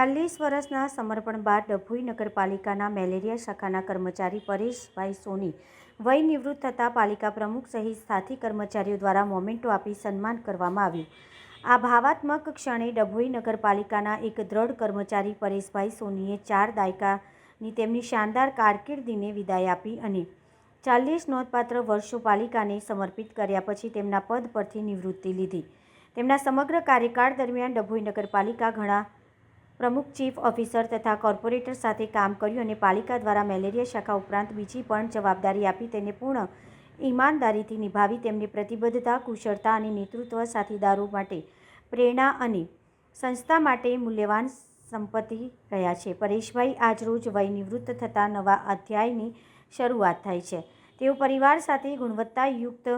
ચાલીસ વર્ષના સમર્પણ બાદ ડભોઈ નગરપાલિકાના મેલેરિયા શાખાના કર્મચારી પરેશભાઈ સોની વય નિવૃત્ત થતાં પાલિકા પ્રમુખ સહિત સાથી કર્મચારીઓ દ્વારા મોમેન્ટો આપી સન્માન કરવામાં આવ્યું. આ ભાવાત્મક ક્ષણે ડભોઈ નગરપાલિકાના એક દ્રઢ કર્મચારી પરેશભાઈ સોનીએ ચાર દાયકાની તેમની શાનદાર કારકિર્દીને વિદાય આપી અને ચાલીસ નોંધપાત્ર વર્ષો પાલિકાને સમર્પિત કર્યા પછી તેમના પદ પરથી નિવૃત્તિ લીધી. તેમના સમગ્ર કાર્યકાળ દરમિયાન ડભોઈ નગરપાલિકા ઘણા પ્રમુખ, ચીફ ઓફિસર તથા કોર્પોરેટર સાથે કામ કર્યું અને પાલિકા દ્વારા મેલેરિયા શાખા ઉપરાંત બીજી પણ જવાબદારી આપી તેને પૂર્ણ ઈમાનદારીથી નિભાવી તેમની પ્રતિબદ્ધતા, કુશળતા અને નેતૃત્વ સાથીદારો માટે પ્રેરણા અને સંસ્થા માટે મૂલ્યવાન સંપત્તિ રહ્યા છે. પરેશભાઈ આજરોજ વય નિવૃત્ત થતાં નવા અધ્યાયની શરૂઆત થાય છે. તેઓ પરિવાર સાથે ગુણવત્તાયુક્ત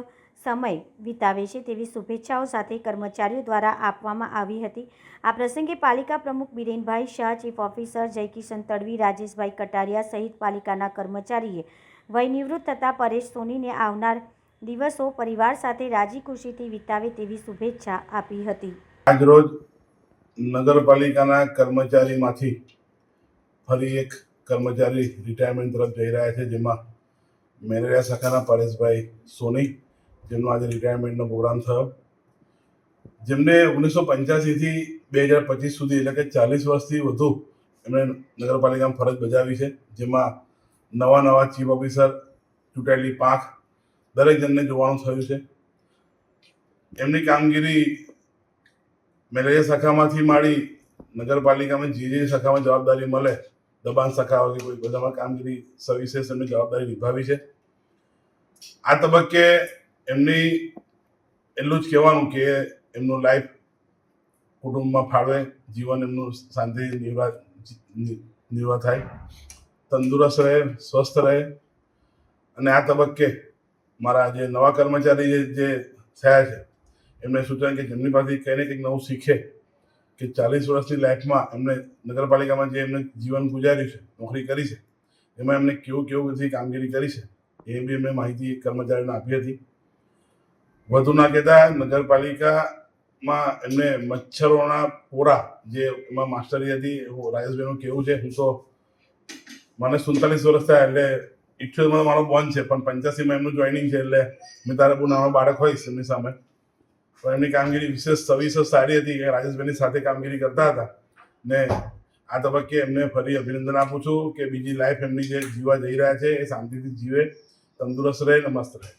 સમય વિતાવે છે તેવી શુભેચ્છાઓ સાથે કર્મચારીઓ દ્વારા આપવામાં આવી હતી. આ પ્રસંગે પાલિકા પ્રમુખ બિરેનભાઈ શાહ, ચીફ ઓફિસર જયકિશન તડવી, રાજેશભાઈ કટારિયા સહિત પાલિકાના કર્મચારીએ વયનિવૃત્ત થતા પરેશ સોનીને આવનાર દિવસો પરિવાર સાથે રાજી ખુશીથી વિતાવે તેવી શુભેચ્છા આપી હતી. આજરોજ નગરપાલિકાના કર્મચારીમાંથી ફરી એક કર્મચારી રિટાયરમેન્ટ તરફ જઈ રહ્યા છે, જેમાં મેલેરિયા શાખાના પરેશભાઈ સોની જેમનો આજે રિટાયરમેન્ટનો પ્રોગ્રામ થયો. જેમને ઓગણીસો પંચ્યાસીથી બે હજાર પચીસ સુધી એટલે કે ચાલીસ વર્ષથી વધુ એમણે નગરપાલિકામાં ફરજ બજાવી છે. જેમાં નવા નવા ચીફ ઓફિસર ચૂંટાયેલી પાંખ દરેક જણને જોવાનું થયું છે. એમની કામગીરી મેલેરિયા શાખામાંથી માંડી નગરપાલિકામાં જે જે શાખામાં જવાબદારી મળે, દબાણ શાખા વગેરે કોઈ બધામાં કામગીરી સવિશેષ એમની જવાબદારી નિભાવી છે. આ તબક્કે એમની એટલું જ કહેવાનું કે એમનું લાઈફ કુટુંબમાં ફાળવે, જીવન એમનું શાંતિથી નિર્વાહ નિર્વાહ થાય. તંદુરસ્ત રહે, સ્વસ્થ રહે. અને આ તબક્કે મારા જે નવા કર્મચારી જે જે થયા છે, એમને સૂચન કે જેમની પાસે કંઈ ને કંઈક નવું શીખે કે ચાલીસ વર્ષની લાઈફમાં એમને નગરપાલિકામાં જે એમને જીવન ગુજાર્યું છે, નોકરી કરી છે, એમાં એમને કેવું કેવું બધી કામગીરી કરી છે, એ બી એમને માહિતી કર્મચારીઓને આપી હતી. વધુ ના કહેતા નગરપાલિકામાં એમને મચ્છરોના પોરા જે એમાં માસ્ટરી હતી, એવું રાજેશભાઈનું કેવું છે. હું તો મને સુડતાલીસ વર્ષ થયા, એટલે ઇઠ્યોતેરમાં મારો બોન છે, પણ પંચ્યાસીમાં એમનું જોઈનિંગ છે, એટલે મેં તારે બહુ નાનો બાળક હોઈશ એમની સામે. પણ એમની કામગીરી વિશેષ સવિશેષ સારી હતી કે રાજેશભાઈની સાથે કામગીરી કરતા હતા. ને આ તબક્કે એમને ફરી અભિનંદન આપું છું કે બીજી લાઈફ એમની જે જીવવા જઈ રહ્યા છે, એ શાંતિથી જીવે, તંદુરસ્ત રહે ને મસ્ત રહે.